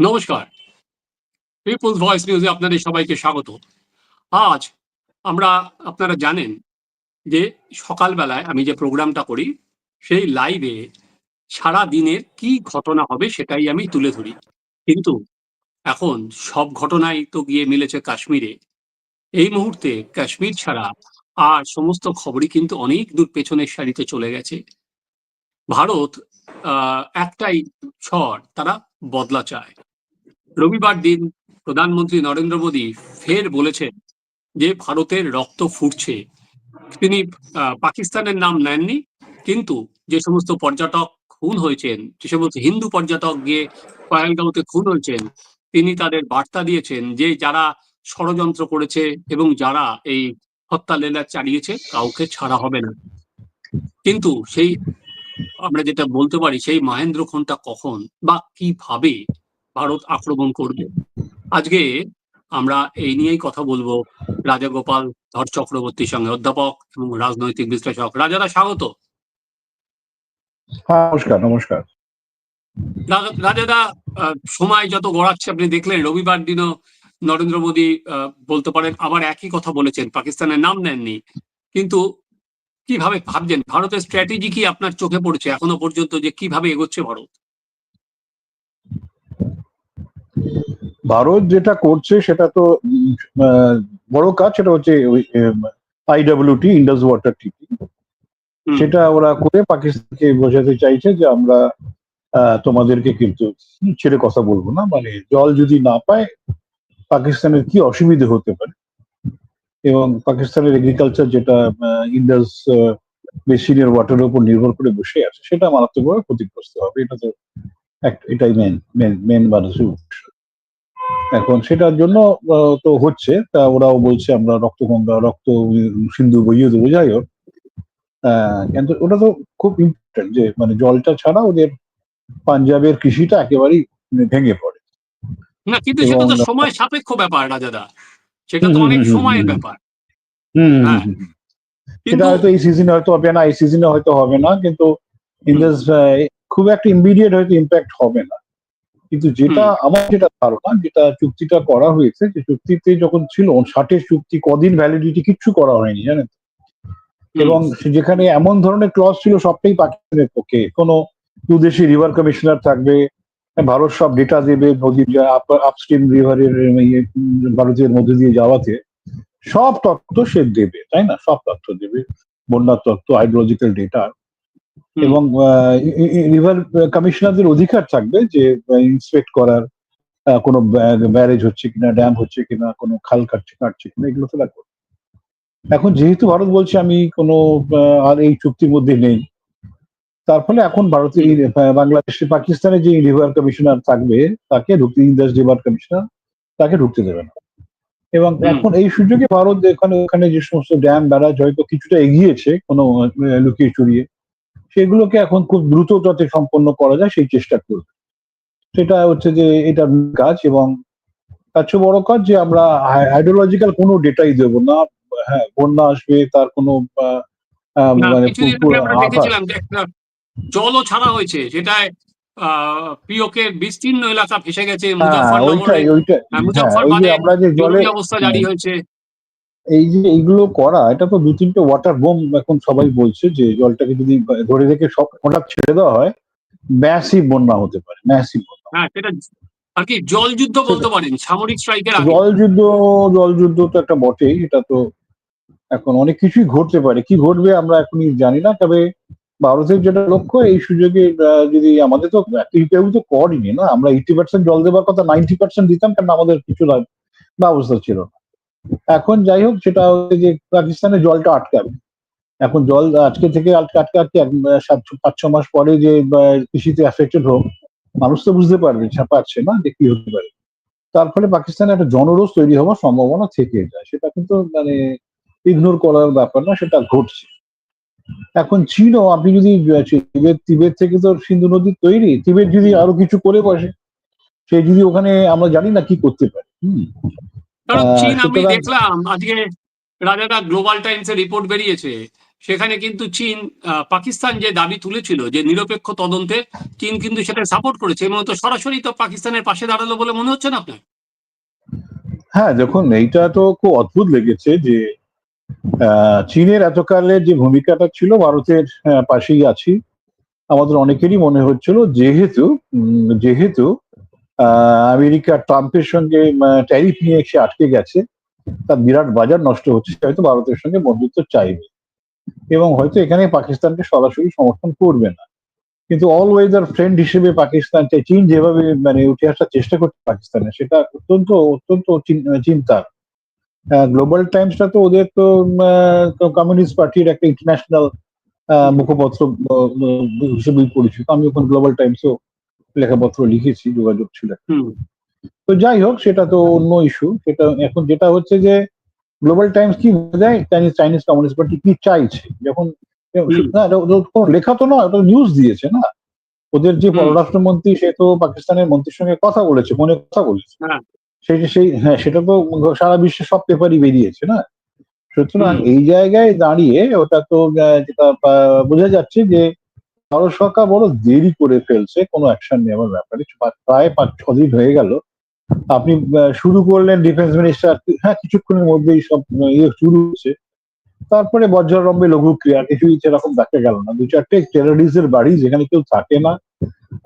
নমস্কার। People's voice নিউজে আপনাদের সবাইকে স্বাগত। আজ আমরা, আপনারা জানেন যে সকালবেলায় আমি যে প্রোগ্রামটা করি, সেই লাইভে সারা দিনের কি ঘটনা হবে সেটাই আমি তুলে ধরি। কিন্তু এখন সব ঘটনাই তো গিয়ে মিলেছে কাশ্মীরে। এই মুহূর্তে কাশ্মীর ছাড়া আর সমস্ত খবরই কিন্তু অনেক দূর পেছনের সারিতে চলে গেছে। ভারত একটাই স্বর তারা বদলা চায়। রবিবার দিন প্রধানমন্ত্রী নরেন্দ্র মোদী ফের বলেছেন যে ভারতের রক্ত ফুটছে। তিনি পাকিস্তানের নাম নেননি, কিন্তু যে সমস্ত পর্যটক খুন হয়েছেন, যে সমস্ত হিন্দু পর্যটক গিয়ে পয়ালগাঁওতে খুন হয়েছেন, তিনি তাদের বার্তা দিয়েছেন যে যারা ষড়যন্ত্র করেছে এবং যারা এই হত্যা লীলা চালিয়েছে, কাউকে ছাড়া হবে না। কিন্তু সেই, আমরা যেটা বলতে পারি, সেই মহেন্দ্র খুনটা কখন বা কীভাবে ভারত আক্রমণ করবে। আজকে আমরা এই নিয়েই কথা বলব রাজা গোপাল ধর চক্রবর্তীর সঙ্গে অধ্যাপক এবং রাজনৈতিক বিশ্লেষক। রাজারা স্বাগত। হ্যাঁ নমস্কার নমস্কার। রাজা- রাজাদা আহ, সময় যত গড়াচ্ছে আপনি দেখলেন রবিবার দিনও নরেন্দ্র মোদী আহ, বলতে পারেন আবার একই কথা বলেছেন পাকিস্তানের নাম নেননি। কিন্তু কীভাবে ভাবছেন? ভারতের স্ট্র্যাটেজি কি আপনার চোখে পড়ছে এখনও পর্যন্ত যে কীভাবে এগোচ্ছে ভারত? ভারত যেটা করছে সেটা তো বড় কাজ সেটা হচ্ছে আইডব্লিউটি ইন্ডাস ওয়াটার ট্রিটি সেটা ওরা করে পাকিস্তানকে বোঝাতে চাইছে যে আমরা তোমাদেরকে কিন্তু ছেড়ে কথা বলব না। মানে জল যদি না পায় পাকিস্তানের কি অসুবিধে হতে পারে? এবং পাকিস্তানের এগ্রিকালচার যেটা ইন্ডাস বেসিনের ওয়াটারের উপর নির্ভর করে বসে আছে সেটা মারাত্মকভাবে ক্ষতিগ্রস্ত হবে। এটা তো এটাই মেন মেন মেন মানুষের এখন সেটার জন্য তো হচ্ছে তা ওরাও বলছে আমরা রক্তগঙ্গা রক্ত সিন্ধু বইয়ে দেবো যাই হোক। কিন্তু ওটা তো খুব ইম্পর্টেন্ট যে মানে জলটা ছাড়া ওদের পাঞ্জাবের কৃষিটা একেবারেই ভেঙে পড়ে। না কিন্তু সেটা তো সময় সাপেক্ষ ব্যাপার রাজাদা সেটা তো অনেক সময়ের ব্যাপার। হ্যাঁ। সেটা হয়তো এই সিজনে হয়তো হবে না এই সিজনে হয়তো হবে না কিন্তু ইন দিস খুব একটা ইমিডিয়েট হয়তো ইম্প্যাক্ট হবে না। কিন্তু যেটা আমার যেটা ধারণা যেটা চুক্তিটা করা হয়েছে যে চুক্তিতে যখন ছিল ষাটের চুক্তি কদিন ভ্যালিডিটি কিচ্ছু করা হয়নি জানেন এবং যেখানে এমন ধরনের ক্লজ ছিল সবটাই পাকিস্তানের পক্ষে। কোনো দুদেশি রিভার কমিশনার থাকবে ভারত সব ডেটা দেবে নদীর আপস্ট্রিম রিভারের ইয়ে, ভারতের মধ্যে দিয়ে যাওয়াতে। সব তথ্য সে দেবে তাই না? সব তথ্য দেবে। বন্যার তথ্য হাইড্রোলজিক্যাল ডেটা। এবং রিভার কমিশনারদের অধিকার থাকবে যে ইন্সপেক্ট করার কোনো ব্যারেজ হচ্ছে কিনা ড্যাম হচ্ছে কিনা কোনো খাল কাটছে কাটছে কিনা এগুলো তো লাগবে। এখন যেহেতু ভারত বলছে আমি কোনো আর এই চুক্তির মধ্যে নেই তার ফলে এখন আহ, বাংলাদেশে পাকিস্তানে যে রিভার কমিশনার থাকবে তাকে ঢুকতে ইন্দাস রিভার কমিশনার তাকে ঢুকতে দেবে না। এবং এখন এই সুযোগে ভারত এখানে ওখানে যে সমস্ত ড্যাম ব্যারাজ হয়তো কিছুটা এগিয়েছে কোনো লুকিয়ে চুরিয়ে সেগুলোকে এখন খুব দ্রুত যাতে সম্পন্ন করা যায় সেই চেষ্টা করবে। সেটা হচ্ছে যে এটা কাজ এবং তার চেয়ে বড় কাজ যে আমরা হাইড্রোলজিক্যাল কোনো ডেটাই দেবো না। হ্যাঁ বন্যা আসবে তার কোনো মানে জলও ছাড়া হয়েছে যেটায় পিওকে বিস্তীর্ণ এলাকা ভেসে গেছে হ্যাঁ মুজাফরনগরে ওইটাই হ্যাঁ, হ্যাঁ, মুজাফরবাদে আমরা যে জলে অবস্থা জারি হয়েছে। এই যে এইগুলো করা এটা তো দু তিনটে ওয়াটার বোম এখন সবাই বলছে যে জলটাকে যদি ধরে রেখে সব হঠাৎ ছেড়ে দেওয়া হয় ম্যাসিভ বন্যা হতে পারে ম্যাসিভ বন্যা। হ্যাঁ সেটা আর কি জল যুদ্ধ বলতে পারেন সামরিক স্ট্রাইকের জল যুদ্ধ জল যুদ্ধ তো একটা বটেই এটা তো এখন অনেক কিছুই ঘটতে পারে। কি ঘটবে আমরা এখনই জানি না তবে ভারতের যেটা লক্ষ্য এই সুযোগে যদি আমাদের তো কেউ তো করেনি না আমরা এইটি পার্সেন্ট জল দেওয়ার কথা নাইনটি পার্সেন্ট দিতাম কারণ আমাদের কিছু ব্যবস্থা ছিল না। এখন যাই হোক, সেটা হচ্ছে যে পাকিস্তানে জলটা আটকাবে। এখন জল আজকে থেকে আটকে আটকে সাত, পাঁচ, ছ মাস পরে যে কৃষিতে এফেক্টেড হোক, মানুষ তো বুঝতে পারবে পারছে না যে কি হতে পারে। তার ফলে পাকিস্তানে একটা জনরোষ তৈরি হওয়ার সম্ভাবনা থেকে যায়। সেটা কিন্তু মানে ইগনোর করার ব্যাপার না, সেটা ঘটছে। এখন চীনও, আপনি যদি তিবেত তিবেত থেকে তো সিন্ধু নদী তৈরি তিবেত যদি আরও কিছু করে বসে, সে যদি ওখানে, আমরা জানি না কি করতে পারে। হুম। কারণ চীন আমি দেখলাম আজকে রাজাদা গ্লোবাল টাইমস এর রিপোর্ট বেরিয়েছে সেখানে কিন্তু চীন পাকিস্তান যে দাবি তুলেছিল যে নিরপেক্ষ তদন্তে চীন কিন্তু সেটা সাপোর্ট করেছে এবং তো সরাসরি তো পাকিস্তানের পাশে দাঁড়াল বলে মনে হচ্ছে না আপনার? হ্যাঁ দেখুন এইটা তো খুব অদ্ভুত লেগেছে যে আহ, চীনের এতকালের যে ভূমিকাটা ছিল ভারতের পাশেই আছি আমাদের অনেকেরই মনে হচ্ছিল যেহেতু যেহেতু আমেরিকা ট্রাম্পের সঙ্গে ট্যারিফ নিয়ে সে আটকে গেছে। তার বিরাট বাজার নষ্ট হচ্ছে হয়তো ভারতের সঙ্গে বন্ধুত্ব চাইবে। এবং হয়তো এখানে পাকিস্তানকে সরাসরি সমর্থন করবে না। কিন্তু অল ওয়েদার ফ্রেন্ড হিসেবে পাকিস্তান চীন যেভাবে মানে উঠে আসার চেষ্টা করছে পাকিস্তানে, সেটা অত্যন্ত অত্যন্ত চিন- চিন্তার গ্লোবাল টাইমসটা তো ওদের তো কমিউনিস্ট পার্টির একটা ইন্টারন্যাশনাল মুখপত্র হিসেবেই পরিচিত। আমি ওখানে গ্লোবাল টাইমসও লেখাপত্র লিখেছি যোগাযোগ ছিল তো যাই হোক সেটা তো অন্য ইস্যু সেটা এখন যেটা হচ্ছে যে গ্লোবাল টাইমস কি দেয়? চাইনিজ চাইনিজ কমিউনিস্ট পার্টি কি চাইছে? যখন না কোনো লেখা তো নয় ওটা নিউজ দিয়েছে না। ওদের যে। পররাষ্ট্রমন্ত্রী সে তো পাকিস্তানের মন্ত্রীর সঙ্গে কথা বলেছে ফোনে কথা বলেছে। হ্যাঁ। সেই যে সেই হ্যাঁ সেটা তো সারা বিশ্বে সব পেপারই বেরিয়েছে না? সুতরাং। এই জায়গায় দাঁড়িয়ে ওটা তো যেটা বোঝা যাচ্ছে যে ভারত সরকার বড় দেরি করে ফেলছে, কোনো অ্যাকশন নেওয়ার ব্যাপারে, প্রায় পাঁচ ছ দিন হয়ে গেল। আপনি শুরু করলেন ডিফেন্স মিনিস্টার হ্যাঁ কিছুক্ষণের মধ্যেই সব ইয়ে শুরু হচ্ছে তারপরে বজ্ররম্বে লঘু ক্রিয়া, কিছুই সেরকম দেখা গেল না। দু চারটে টেরোরিস্টের বাড়ি যেখানে কেউ থাকে না,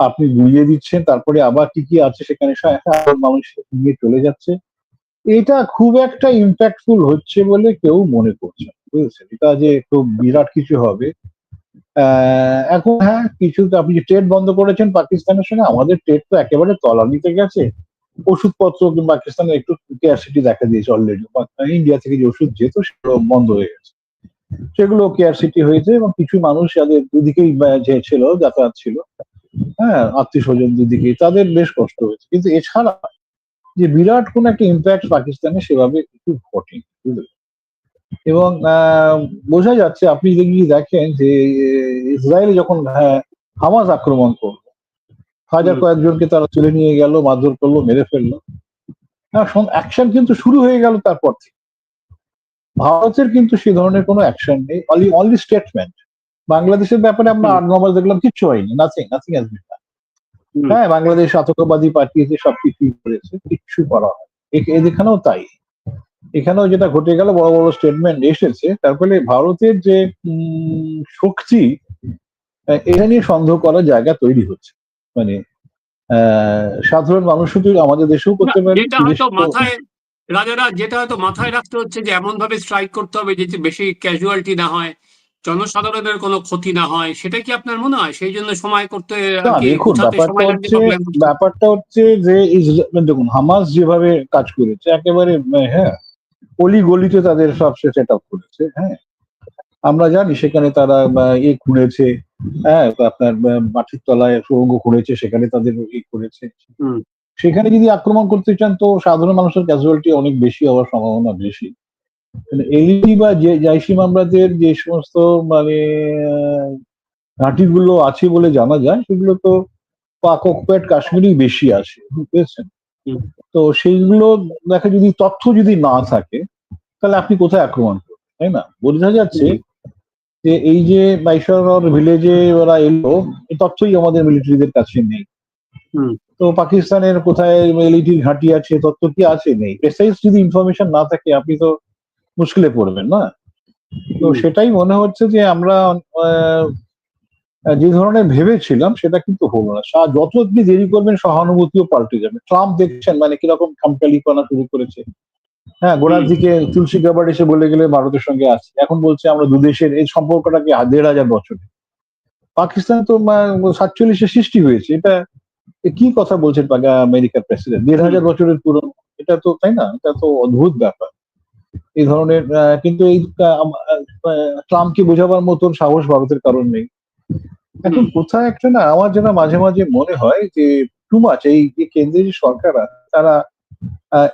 আপনি গুলিয়ে দিচ্ছেন, তারপরে আবার কি কি আছে সেখানে সাধারণ মানুষ নিয়ে চলে যাচ্ছে। এটা খুব একটা ইম্প্যাক্টফুল হচ্ছে বলে কেউ মনে করছে বুঝেছেন? এটা যে খুব বিরাট কিছু হবে এখন হ্যাঁ কিছু আপনি ট্রেড বন্ধ করেছেন পাকিস্তানের সঙ্গে, আমাদের ট্রেড তো একেবারে তলানিতে গেছে। ওষুধপত্র কিংবা পাকিস্তানের একটু কেয়ারসিটি দেখা দিয়েছে অলরেডি ইন্ডিয়া থেকে যে ওষুধ যেত সেগুলো বন্ধ হয়ে গেছে। সেগুলো কেয়ারসিটি হয়েছে এবং কিছু মানুষ যাদের দুদিকেই ছিল, যাতায়াত ছিল হ্যাঁ আত্মীয় স্বজন দুদিকেই তাদের বেশ কষ্ট হয়েছে। কিন্তু এছাড়া যে বিরাট কোন একটা ইম্প্যাক্ট পাকিস্তানে সেভাবে একটু ঘটেনি, বুঝলেন? এবং আহ, বোঝা যাচ্ছে আপনি যদি দেখেন যে ইসরায়েল যখন হ্যাঁ, হামাজ আক্রমণ করল হাজার কয়েকজনকে তারা তুলে নিয়ে গেল মারধর করল মেরে ফেলল হ্যাঁ অ্যাকশন কিন্তু শুরু হয়ে গেল তারপর থেকে। ভারতের কিন্তু সে ধরনের কোনো অ্যাকশন নেই অনলি অনলি স্টেটমেন্ট বাংলাদেশের ব্যাপারে আমরা। আট নমাস দেখলাম কিচ্ছু হয়নি নাথিং নাথিং হ্যাজ বিন হ্যাঁ বাংলাদেশ আতঙ্কবাদী পাঠিয়েছে সব কিছুই করেছে কিচ্ছু করা হয় এখানেও তাই। এখানেও যেটা ঘটে গেল বড় বড় স্টেটমেন্ট এসেছে। তারপরে ভারতের যে শক্তি এটা নিয়ে সন্দেহ করার জায়গা তৈরি হচ্ছে। মানে সাধারণ মানুষ শুধু আমাদের দেশেও করতে পারে মাথায় রাজারা যেটা হয়তো মাথায় রাখতে হচ্ছে যে এমন ভাবে স্ট্রাইক করতে হবে যে বেশি ক্যাজুয়ালিটি না হয় জনসাধারণের কোনো ক্ষতি না হয় সেটা কি আপনার মনে হয়? সেই জন্য সময় করতে দেখুন ব্যাপারটা হচ্ছে? ব্যাপারটা হচ্ছে যে দেখুন হামাস যেভাবে কাজ করেছে একেবারে হ্যাঁ অলি গলিতে তাদের সব সে সেট আপ করেছে হ্যাঁ। আমরা জানি সেখানে তারা ইয়ে খুঁড়েছে হ্যাঁ আপনার মাটির তলায় সুড়ঙ্গ খুঁড়েছে সেখানে তাদের ইয়ে করেছে। সেখানে যদি আক্রমণ করতে চান তো সাধারণ মানুষের ক্যাজুয়ালিটি অনেক বেশি হওয়ার সম্ভাবনা বেশি। এলইডি বা যে জাইসি মামলাদের যে সমস্ত মানে ঘাঁটিগুলো আছে বলে জানা যায় সেগুলো তো পাক অকুপেট কাশ্মীরই বেশি আছে বুঝেছেন। তো সেইগুলো দেখা যদি তথ্য যদি না থাকে তাহলে আপনি কোথায় আক্রমণ করবেন তাই না? বোঝা যাচ্ছে যে এই যে বাইশর ভিলেজে ওরা এলো এই তথ্যই আমাদের মিলিটারিদের কাছে নেই। হুম। তো পাকিস্তানের কোথায় এলইডির ঘাঁটি আছে তথ্য কি আছে? নেই। প্রেসাইজ যদি ইনফরমেশন না থাকে আপনি তো মুশকিলে পড়বেন না? তো সেটাই মনে হচ্ছে যে আমরা আহ, যে ধরনের ভেবেছিলাম সেটা কিন্তু হলো না। যত আপনি দেরি করবেন সহানুভূতিও পাল্টে যাবে। ট্রাম্প দেখছেন মানে কীরকম খামকালি করা শুরু করেছে। হ্যাঁ গোড়ার দিকে তুলসী গাবার এসে বলে গেলে ভারতের সঙ্গে আছে। এখন বলছে আমরা দুদেশের এই সম্পর্কটাকে দেড় হাজার বছরে। পাকিস্তান তো সাতচল্লিশে সৃষ্টি হয়েছে। এটা কি কথা বলছেন আমেরিকার প্রেসিডেন্ট? দেড় হাজার বছরের পুরনো। এটা তো তাই না? এটা তো অদ্ভুত ব্যাপার। এই ধরনের আহ, কিন্তু এই ট্রাম্পকে বোঝাবার মতন সাহস ভারতের কারণ নেই। এখন। কোথায় একটা না আমার যেন মাঝে মাঝে মনে হয় যে টু মাচ এই যে কেন্দ্রের যে সরকার তারা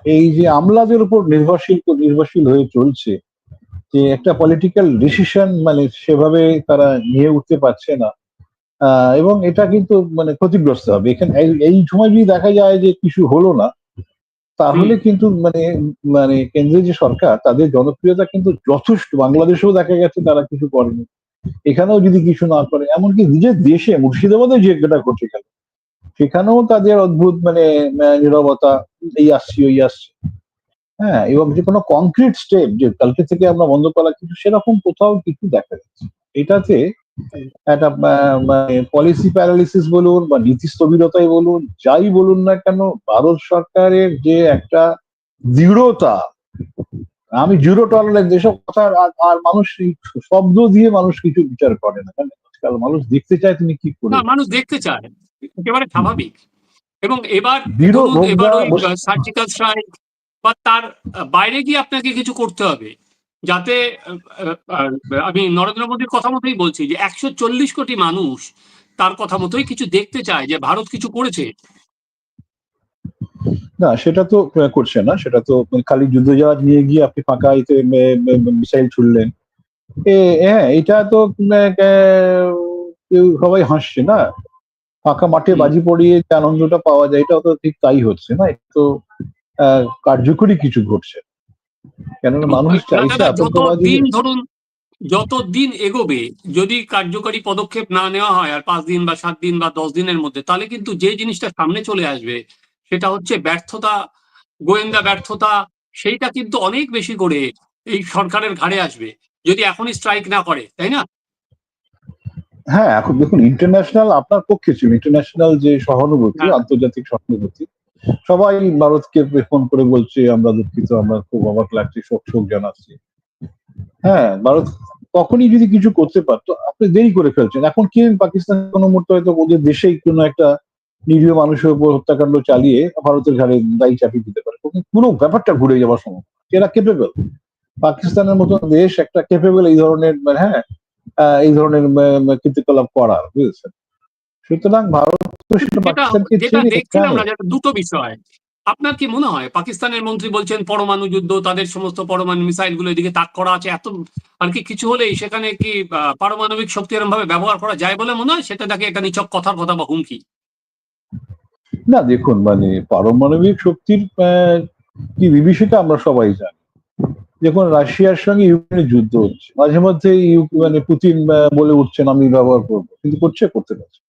এই যে আমলাদের উপর নির্ভরশীল নির্ভরশীল হয়ে চলছে যে একটা পলিটিক্যাল ডিসিশন মানে সেভাবে তারা নিয়ে উঠতে পারছে না। আহ, এবং এটা কিন্তু মানে ক্ষতিগ্রস্ত হবে। এখানে এই- এই সময় যদি দেখা যায় যে কিছু হলো না তাহলে কিন্তু মানে মানে কেন্দ্রের যে সরকার তাদের জনপ্রিয়তা কিন্তু যথেষ্ট। বাংলাদেশেও দেখা গেছে তারা কিছু করেনি। এখানেও যদি কিছু না করে, এমনকি নিজের দেশে, মুর্শিদাবাদে যে এটা ঘটে গেল সেখানেও তাদের অদ্ভুত মানে নীরবতা, এই আসছি, ওই আসছে। হ্যাঁ এবং যে কোনো কংক্রিট স্টেপ যে কালকে থেকে আমরা বন্ধ করা কিছু সেরকম কোথাও কিছু দেখা যাচ্ছে এটাতে একটা মানে পলিসি প্যারালিসিস বলুন বা নীতি স্থবিরতাই বলুন, যাই বলুন না কেন, ভারত সরকারের যে একটা দৃঢ়তা আমি জিরো টলারেন্স এসব কথা আর- মানুষ শব্দ দিয়ে মানুষ কিছু বিচার করে না। কারণ আজকাল মানুষ দেখতে চায় তুমি কি করে। মানুষ দেখতে চায়। একেবারে স্বাভাবিক। এবং এবার এবার ওই সার্জিক্যাল স্ট্রাইক বা তার বাইরে গিয়ে আপনাকে কিছু করতে হবে। যাতে আমি নরেন্দ্র মোদীর কথা মতোই বলছি যে একশো চল্লিশ কোটি মানুষ তার কথা মতোই কিছু দেখতে চায় যে ভারত কিছু করেছে। না সেটা তো করছে না সেটা তো খালি যুদ্ধজাহাজ নিয়ে গিয়ে আপনি ফাঁকা ইতে মিসাইল ছুড়লেন। হ্যাঁ এটা তো সবাই হাসছে না। ফাঁকা মাঠে বাজি পড়িয়ে যে আনন্দটা পাওয়া যায় এটাও তো ঠিক তাই হচ্ছে না এটা তো আহ, কার্যকরী কিছু ঘটছে। কেননা মানুষ চাইছে আতঙ্কবাদী ধরুন যত দিন এগোবে যদি কার্যকরী পদক্ষেপ না নেওয়া হয় আর পাঁচ দিন বা সাত দিন বা দশ দিনের মধ্যে তাহলে কিন্তু যে জিনিসটা সামনে চলে আসবে সেটা হচ্ছে ব্যর্থতা গোয়েন্দা ব্যর্থতা সেইটা কিন্তু অনেক বেশি করে এই সরকারের ঘাড়ে আসবে যদি এখনই স্ট্রাইক না করে তাই না? হ্যাঁ এখন দেখুন ইন্টারন্যাশনাল আপনার পক্ষে ছিল ইন্টারন্যাশনাল যে সহানুভূতি হ্যাঁ। আন্তর্জাতিক সহানুভূতি সবাই ভারতকে ফোন করে বলছে আমরা দুঃখিত আমরা খুব অবাক লাগছে শোক শোক জানাচ্ছি। হ্যাঁ ভারত তখনই যদি কিছু করতে পারতো আপনি দেরি করে ফেলছেন। এখন কি পাকিস্তান কোনো মুহূর্তে হয়তো ওদের দেশেই কোনো একটা নিরীহ মানুষের উপর হত্যাকাণ্ড চালিয়ে ভারতের ঘাড়ে দায়ী চাপিয়ে দিতে পারে। পুরো ব্যাপারটা ঘুরে যাওয়ার সময় এরা কেপেবল পাকিস্তানের মতো দেশ একটা কেপেবল এই ধরনের হ্যাঁ এই ধরনের কৃতিকলাপ করার বুঝেছেন? সুতরাং ভারত পাকিস্তানকে দুটো বিষয়। আপনার কি মনে হয়? পাকিস্তানের মন্ত্রী বলছেন পরমাণু যুদ্ধ তাদের সমস্ত পরমাণু মিসাইলগুলো এদিকে তাক করা আছে। এত আর কি কিছু হলেই সেখানে কি পারমাণবিক শক্তি এরকম ভাবে ব্যবহার করা যায় বলে মনে হয়? সেটা নাকি একটা নিচক কথার কথা বা হুমকি। না দেখুন মানে পারমাণবিক শক্তির কি বিভীষিকা আমরা সবাই জানি। দেখুন রাশিয়ার সঙ্গে ইউক্রেনের যুদ্ধ হচ্ছে। মাঝে মধ্যে মানে পুতিন বলে উঠছেন আমি ব্যবহার করব। কিন্তু করছে করতে পারছে।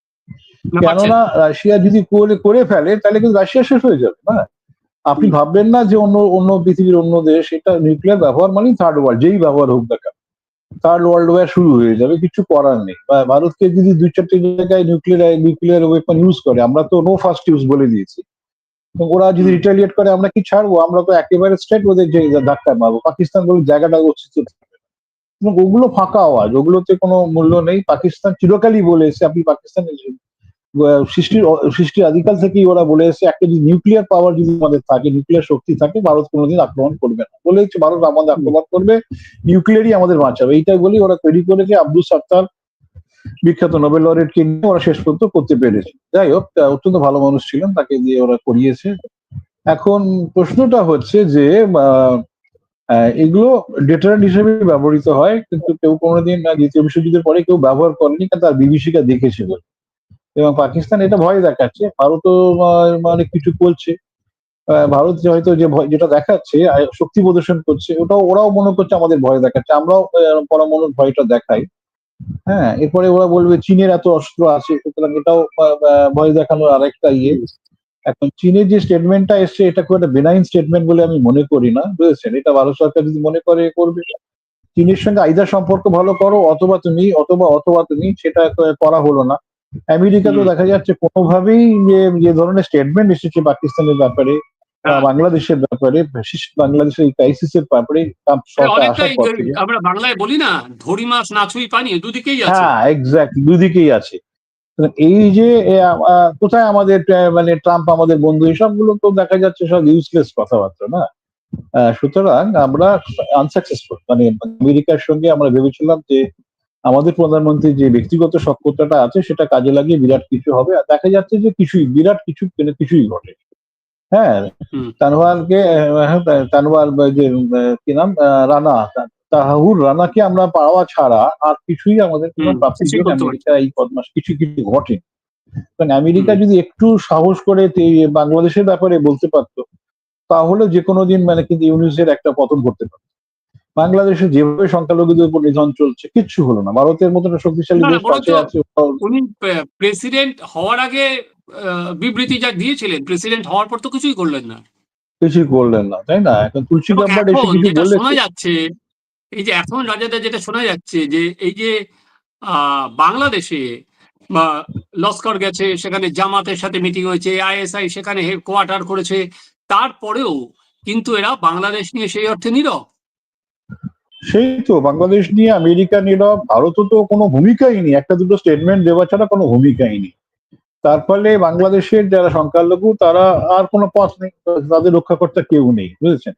কেননা রাশিয়া যদি করে করে ফেলে তাহলে কিন্তু রাশিয়া শেষ হয়ে যাবে না? আপনি ভাববেন না যে অন্য অন্য পৃথিবীর অন্য দেশ এটা নিউক্লিয়ার ব্যবহার মানে থার্ড ওয়ার্ল্ড যেই ব্যবহার হোক না থার্ড ওয়ার্ল্ড ওয়ার শুরু হয়ে যাবে কিছু করার নেই। বা ভারতকে যদি দুই চারটে জায়গায় নিউক্লিয়ার নিউক্লিয়ার ওয়েপন ইউজ করে আমরা তো নো ফার্স্ট ইউজ বলে দিয়েছি। ওরা যদি রিটালিয়েট করে আমরা কি ছাড়বো? আমরা তো একেবারে স্ট্রেট ওদের যে ধাক্কা মারবো। পাকিস্তান বলে জায়গাটা অস্তিত্ব থাকবে এবং ওগুলো ফাঁকা আওয়াজ ওগুলোতে কোনো মূল্য নেই। পাকিস্তান চিরকালই বলেছে এসে আপনি পাকিস্তানের সৃষ্টির সৃষ্টির আদিকাল থেকেই ওরা বলে এসে একটা যদি নিউক্লিয়ার পাওয়ার যদি আমাদের থাকে নিউক্লিয়ার শক্তি থাকে, ভারত কোনোদিন আক্রমণ করবে না। বলে হচ্ছে ভারত আমাদের আক্রমণ করবে নিউক্লিয়ারই আমাদের বাঁচাবে। এইটাই বলি ওরা তৈরি করেছে আব্দুল সাত্তার বিখ্যাত নোবেল লরেটকে নিয়ে ওরা শেষ পর্যন্ত করতে পেরেছে। যাই হোক অত্যন্ত ভালো মানুষ ছিলেন, তাকে দিয়ে ওরা করিয়েছে। এখন প্রশ্নটা হচ্ছে যে এগুলো ডেটারেন্ট হিসেবে ব্যবহৃত হয়, কিন্তু কেউ কোনোদিন দ্বিতীয় বিশ্বযুদ্ধের পরে কেউ ব্যবহার করেনি কারণ তার বিভীষিকা দেখেছে বলে। এবং পাকিস্তান এটা ভয় দেখাচ্ছে। ভারতও মানে কিছু করছে ভারত যে হয়তো যে ভয় যেটা দেখাচ্ছে শক্তি প্রদর্শন করছে ওটাও ওরাও মনে করছে আমাদের ভয় দেখাচ্ছে। আমরাও আহ, পরমাণুর ভয়টা দেখাই। হ্যাঁ এরপরে ওরা বলবে চীনের এত অস্ত্র আছে সুতরাং এটাও ভয় দেখানোর আরেকটা ইয়ে। এখন চীনের যে স্টেটমেন্টটা এসছে এটা খুব একটা বেনাইন স্টেটমেন্ট বলে আমি মনে করি না বুঝেছেন? এটা ভারত সরকার যদি মনে করে করবে। চীনের সঙ্গে আইদার সম্পর্ক ভালো করো অথবা তুমি অথবা অথবা তুমি সেটা করা হলো না। আমেরিকা তো দেখা যাচ্ছে কোনোভাবেই যে যে ধরনের স্টেটমেন্ট এসেছে পাকিস্তানের ব্যাপারে হ্যাঁ। বাংলাদেশের ব্যাপারে বিশেষ বাংলাদেশের এই ক্রাইসিসের ব্যাপারে ট্রাম্প সরকার অনেকটাই আসার পর থেকে আমরা বাংলায় বলি না ধরি মাছ না ছুঁই পানি দুদিকেই আছে। হ্যাঁ এক্স্যাক্ট দুদিকেই আছে। এই যে কোথায় আমাদের মানে ট্রাম্প আমাদের বন্ধু এসবগুলো তো দেখা যাচ্ছে সব ইউজলেস কথাবার্তা না? সুতরাং আমরা আনসাকসেসফুল মানে আমেরিকার সঙ্গে আমরা ভেবেছিলাম যে আমাদের প্রধানমন্ত্রীর যে ব্যক্তিগত সক্ষমতাটা আছে সেটা কাজে লাগিয়ে বিরাট কিছু হবে। আর দেখা যাচ্ছে যে কিছুই বিরাট কিছু মানে কিছুই ঘটে। হ্যাঁ। তানওয়ারকে তানওয়ার যে কি নাম? রানা তা- তাহাহুর রানাকে আমরা পাওয়া ছাড়া আর কিছুই আমাদের কোনো প্রাপ্তি কিছুই নেই। করতে আমেরিকা এই বদমাস কিছু কিছু ঘটে। কারণ আমেরিকা যদি একটু সাহস করে বাংলাদেশের ব্যাপারে বলতে পারতো তাহলে যে কোনো দিন মানে কিন্তু ইউনিসের একটা পতন ঘটতে পারে বাংলাদেশে যেভাবে সংখ্যালঘুদের উপর নিধন চলছে কিচ্ছু হলো না। ভারতের একটা শক্তিশালী দেশ পাশে আছে উনি প্রেসিডেন্ট হওয়ার আগে বিবৃতি যা দিয়েছিলেন প্রেসিডেন্ট হওয়ার পর তো কিছুই করলেন না। কিছুই করলেন না তাই না? এখন তুলসী গাম্বার এসে কিছু যেটা শোনা যাচ্ছে এই যে এখন রাজাদের যেটা শোনা যাচ্ছে যে এই যে আহ, বাংলাদেশে বা লস্কর গেছে সেখানে জামাতের সাথে মিটিং হয়েছে আইএসআই সেখানে হেডকোয়ার্টার করেছে তারপরেও কিন্তু এরা বাংলাদেশ নিয়ে সেই অর্থে নীরব। সেই তো, বাংলাদেশ নিয়ে আমেরিকা নীরব ভারতও তো কোনো ভূমিকাই নেই। একটা দুটো স্টেটমেন্ট দেওয়া ছাড়া কোনো ভূমিকাই নেই। তার ফলে বাংলাদেশের যারা সংখ্যালঘু, তারা আর কোনো পথ নেই। তাদের রক্ষাকর্তা কেউ নেই, বুঝেছেন?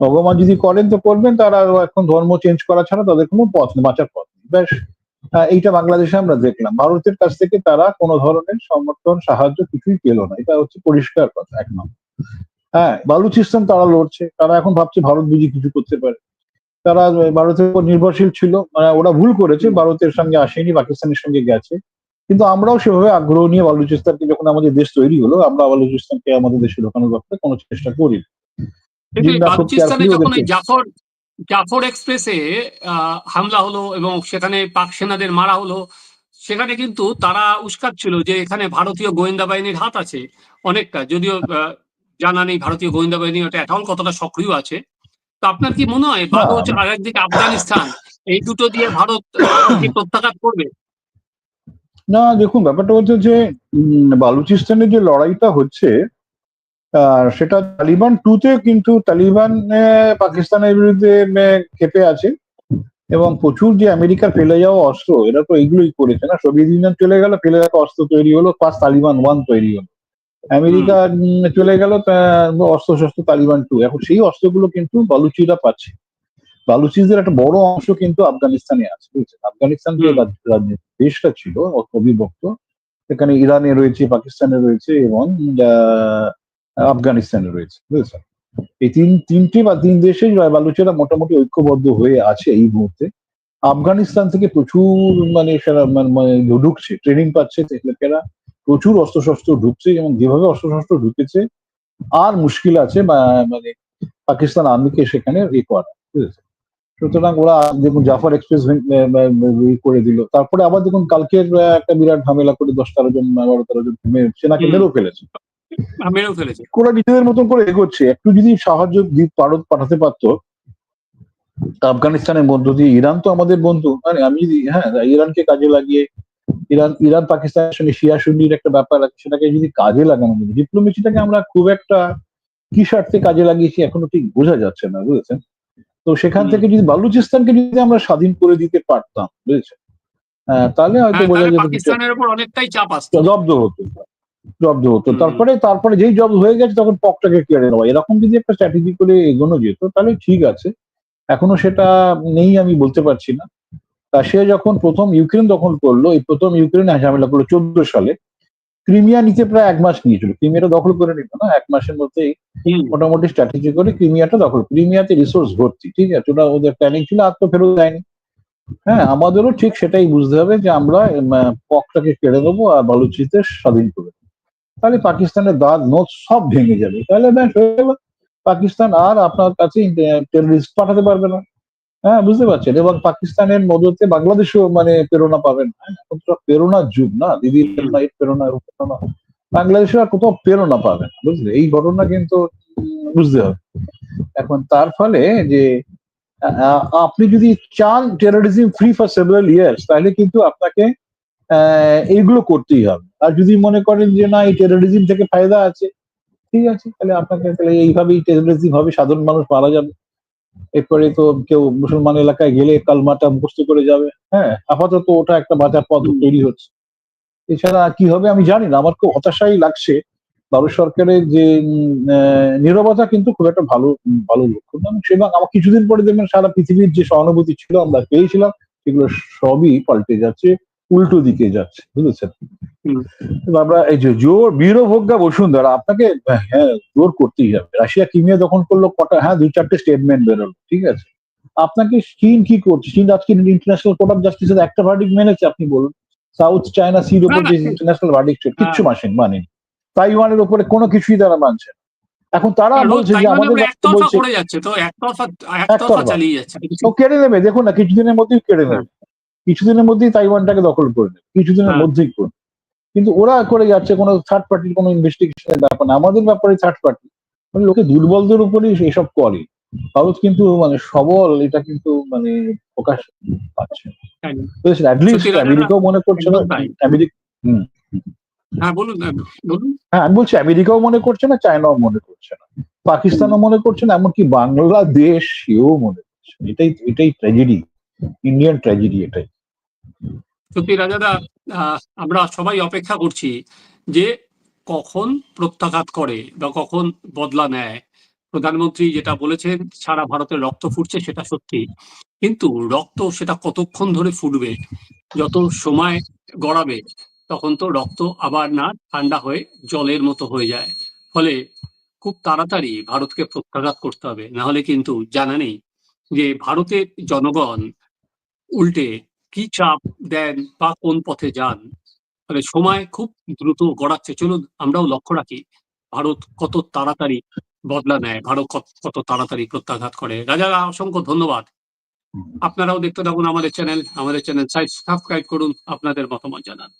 ভগবান যদি করেন তো করবেন, তারা এখন ধর্ম চেঞ্জ করা ছাড়া তাদের কোনো পথ নেই, বাঁচার পথ নেই। ব্যাস এইটা বাংলাদেশে আমরা দেখলাম। ভারতের কাছ থেকে তারা কোনো ধরনের সমর্থন, সাহায্য কিছুই পেল না। এটা হচ্ছে পরিষ্কার কথা এক নম্বর হ্যাঁ বালুচিস্তান তারা লড়ছে। তারা এখন ভাবছে ভারত বুঝি কিছু করতে পারে। তারা ভারতের উপর নির্ভরশীল ছিল মানে ওরা ভুল করেছে ভারতের সঙ্গে আসেনি পাকিস্তানের সঙ্গে গেছে। কিন্তু আমরাও সেভাবে আগ্রহ নিয়ে বালুচিস্তানকে যখন আমাদের দেশ তৈরি হলো আমরা বালুচিস্তানকে আমাদের দেশে ঢোকানোর ব্যাপারে কোনো চেষ্টা করি জাফর জাফর এক্সপ্রেসে হামলা হলো এবং সেখানে পাক সেনাদের মারা হলো সেখানে কিন্তু তারা উস্কাচ্ছিল যে এখানে ভারতীয় গোয়েন্দা বাহিনীর হাত আছে অনেকটা। যদিও জানা নেই ভারতীয় গোয়েন্দা বাহিনী ওটা এখন কতটা সক্রিয় আছে। তো আপনার কি মনে হয় ভারত আর একদিকে আফগানিস্তান? এই দুটো দিয়ে ভারত কি প্রত্যাঘাত করবে? না দেখুন ব্যাপারটা হচ্ছে যে বালুচিস্তানের যে লড়াইটা হচ্ছে সেটা তালিবান টুতে কিন্তু তালিবান পাকিস্তানের বিরুদ্ধে ক্ষেপে আছে। এবং প্রচুর যে আমেরিকার ফেলে যাওয়া অস্ত্র এরা তো এইগুলোই করেছে না? সোভিয়েত ইউনিয়ন চলে গেল ফেলে যাওয়া অস্ত্র তৈরি হলো ফার্স্ট তালিবান ওয়ান তৈরি হলো। আমেরিকা চলে গেল অস্ত্র শস্ত্র তালিবান টু। এখন সেই অস্ত্রগুলো কিন্তু বালুচিরা পাচ্ছে। বালুচিদের একটা বড় অংশ কিন্তু আফগানিস্তানে আছে বুঝছেন? আফগানিস্তান যে। দেশটা ছিল অবিভক্ত। সেখানে ইরানে রয়েছে পাকিস্তানে রয়েছে এবং আহ, আফগানিস্তানে রয়েছে বুঝেছেন? এই তিন তিনটে বা তিন দেশে বালুচেরা মোটামুটি ঐক্যবদ্ধ হয়ে আছে এই মুহূর্তে। আফগানিস্তান থেকে প্রচুর মানে সেরা মানে মানে ঢুকছে ট্রেনিং পাচ্ছে লোকেরা প্রচুর অস্ত্রশস্ত্র ঢুকছে এবং যেভাবে অস্ত্রশস্ত্র ঢুকেছে আর মুশকিল আছে মানে পাকিস্তান আর্মিকে সেখানে এ করা সুতরাং ওরা দেখুন জাফর এক্সপ্রেস করে দিল। তারপরে আবার দেখুন কালকের একটা বিরাট ঝামেলা করে দশ তেরো জন বারো তেরো জন সেনাকে মেরেও ফেলেছে। মেরেও ফেলেছে। ওরা নিজেদের মতন করে এগোচ্ছে। একটু যদি সাহায্য ভারত পাঠাতে পারতো আফগানিস্তানের মধ্য দিয়ে ইরান তো আমাদের বন্ধু। মানে আমি যদি হ্যাঁ ইরানকে কাজে লাগিয়ে ইরান ইরান পাকিস্তানের সঙ্গে শিয়া সুন্নির একটা ব্যাপার আছে সেটাকে যদি কাজে লাগানো যায় ডিপ্লোমেসিটাকে আমরা খুব একটা কি স্বার্থে কাজে লাগিয়েছি এখনও ঠিক বোঝা যাচ্ছে না বুঝেছেন? তো সেখান থেকে যদি বালুচিস্তানকে যদি আমরা স্বাধীন করে দিতে পারতাম বুঝেছেন? আহ, তাহলে হয়তো হ্যাঁ, বোঝা যেত পাকিস্তানের উপর অনেকটাই চাপ আসতো। জব্দ হতো জব্দ হতো। তারপরে তারপরে যেই জব হয়ে গেছে তখন পকটাকে কেড়ে নেওয়া। এরকম যদি একটা স্ট্র্যাটেজি করে এগোনো যেত তাহলে ঠিক আছে। এখনও সেটা নেই আমি বলতে পারছি না। রাশিয়া যখন প্রথম ইউক্রেন দখল করল এই প্রথম ইউক্রেন ঝামেলা করল চোদ্দ সালে ক্রিমিয়া নিতে প্রায় এক মাস নিয়েছিল। ক্রিমিয়াটা দখল করে নিত না এক মাসের মধ্যেই হুম, মোটামুটি স্ট্র্যাটেজি করে ক্রিমিয়াটা দখল ক্রিমিয়াতে রিসোর্স ভর্তি ঠিক আছে? ওটা ওদের প্ল্যানিং ছিল আর তো ফেরত দেয়নি। হ্যাঁ আমাদেরও ঠিক সেটাই বুঝতে হবে যে আমরা পকটাকে কেড়ে দেবো আর বালুচিতে স্বাধীন করে দেবো তাহলে পাকিস্তানের দাঁত নোট সব ভেঙে যাবে। তাহলে পাকিস্তান আর আপনার কাছে টেররিস্ট পাঠাতে পারবে না। হ্যাঁ বুঝতে পারছেন এবং পাকিস্তানের মদতে বাংলাদেশও মানে প্রেরণা পাবেন। না এখন তো প্রেরণার যুগ না, দিদি প্রেরণা প্রেরণা বাংলাদেশে আর কোথাও প্রেরণা পাবেন, বুঝলে? এই ঘটনা কিন্তু বুঝতে হবে। এখন তার ফলে যে আপনি যদি চান terrorism free for several years তাহলে কিন্তু আপনাকে এইগুলো করতেই হবে। আর যদি মনে করেন যে না, এই টেরোরিজম থেকে ফায়দা আছে, ঠিক আছে, তাহলে আপনাকে তাহলে এইভাবেই টেরোরিজম হবে, সাধারণ মানুষ মারা যাবে। এরপরে তো কেউ মুসলমান এলাকায় গেলে কালমাটা মুখস্থ করে যাবে। হ্যাঁ আপাতত ওটা একটা বাজার পথ তৈরি হচ্ছে। এছাড়া কি হবে আমি জানি না, আমার খুব হতাশাই লাগছে। ভারত সরকারের যে নীরবতা কিন্তু খুব একটা ভালো ভালো লক্ষণ সেবা আমার কিছুদিন পরে দেখবেন সারা পৃথিবীর যে সহানুভূতি ছিল, আমরা পেয়েছিলাম, সেগুলো সবই পাল্টে যাচ্ছে। উল্টো দিকে যাচ্ছে বুঝেছেন? আমরা এই যে জোর বীরভোগ্যা বসুন্ধরা আপনাকে হ্যাঁ জোর করতেই হবে। রাশিয়া কিমিয়া দখল করল কটা হ্যাঁ দুই চারটে স্টেটমেন্ট বেরোলো ঠিক আছে? আপনাকে চীন কি করছে? চীন আজকে ইন্টারন্যাশনাল কোর্ট অফ জাস্টিসের একটা ভার্ডিক মেনেছে আপনি বলুন। সাউথ চায়না সির উপর যে ইন্টারন্যাশনাল ভার্ডিক কিচ্ছু হ্যাঁ। মাসেন মানেন। তাইওয়ানের উপরে কোনো কিছুই তারা মানছে না। এখন তারা বলছে যে আমাদের বলছে তো একতরফা একতরফা একতরফা। চালিয়ে যাচ্ছে। ও কেড়ে নেবে দেখুন না কিছুদিনের মধ্যেই কেড়ে নেবে। কিছুদিনের মধ্যেই তাইওয়ানটাকে দখল করে নেবে কিছুদিনের হ্যাঁ। মধ্যেই করে কিন্তু ওরা করে যাচ্ছে কোনো থার্ড পার্টির কোনো ইনভেস্টিগেশনের ব্যাপার না। আমাদের ব্যাপারে থার্ড পার্টি মানে লোকে দুর্বলদের উপরেই এসব করে। ভারত কিন্তু মানে সবল এটা কিন্তু মানে প্রকাশ পাচ্ছে আমেরিকাও মনে করছে না একদম তাই। আমেরিকা হ্যাঁ বলুন বলুন। হ্যাঁ আমি বলছি আমেরিকাও মনে করছে না চায়নাও মনে করছে না। পাকিস্তানও মনে করছে না এমনকি বাংলাদেশ সেও মনে করছে। এটাই এটাই ট্র্যাজেডি ইন্ডিয়ান ট্র্যাজেডি এটাই। সত্যি রাজাদা আমরা সবাই অপেক্ষা করছি যে কখন প্রত্যাঘাত করে বা কখন বদলা নেয়। প্রধানমন্ত্রী যেটা বলেছেন, সারা ভারতের রক্ত ফুটছে সেটা সত্যি। কিন্তু রক্ত সেটা কতক্ষণ ধরে ফুটবে? যত সময় গড়াবে, তখন তো রক্ত আবার না ঠান্ডা হয়ে জলের মতো হয়ে যায়। ফলে খুব তাড়াতাড়ি ভারতকে প্রত্যাঘাত করতে হবে। না হলে কিন্তু জানা নেই যে ভারতের জনগণ উল্টে কি চাপ দেন বা কোন পথে যান? মানে সময় খুব দ্রুত গড়াচ্ছে। চলুন আমরাও লক্ষ্য রাখি ভারত কত তাড়াতাড়ি বদলা নেয় ভারত কত- কত তাড়াতাড়ি প্রত্যাঘাত করে। রাজারা অসংখ্য ধন্যবাদ। আপনারাও দেখতে থাকুন আমাদের চ্যানেল। আমাদের চ্যানেল সাবস্ক্রাইব করুন আপনাদের মতামত জানান।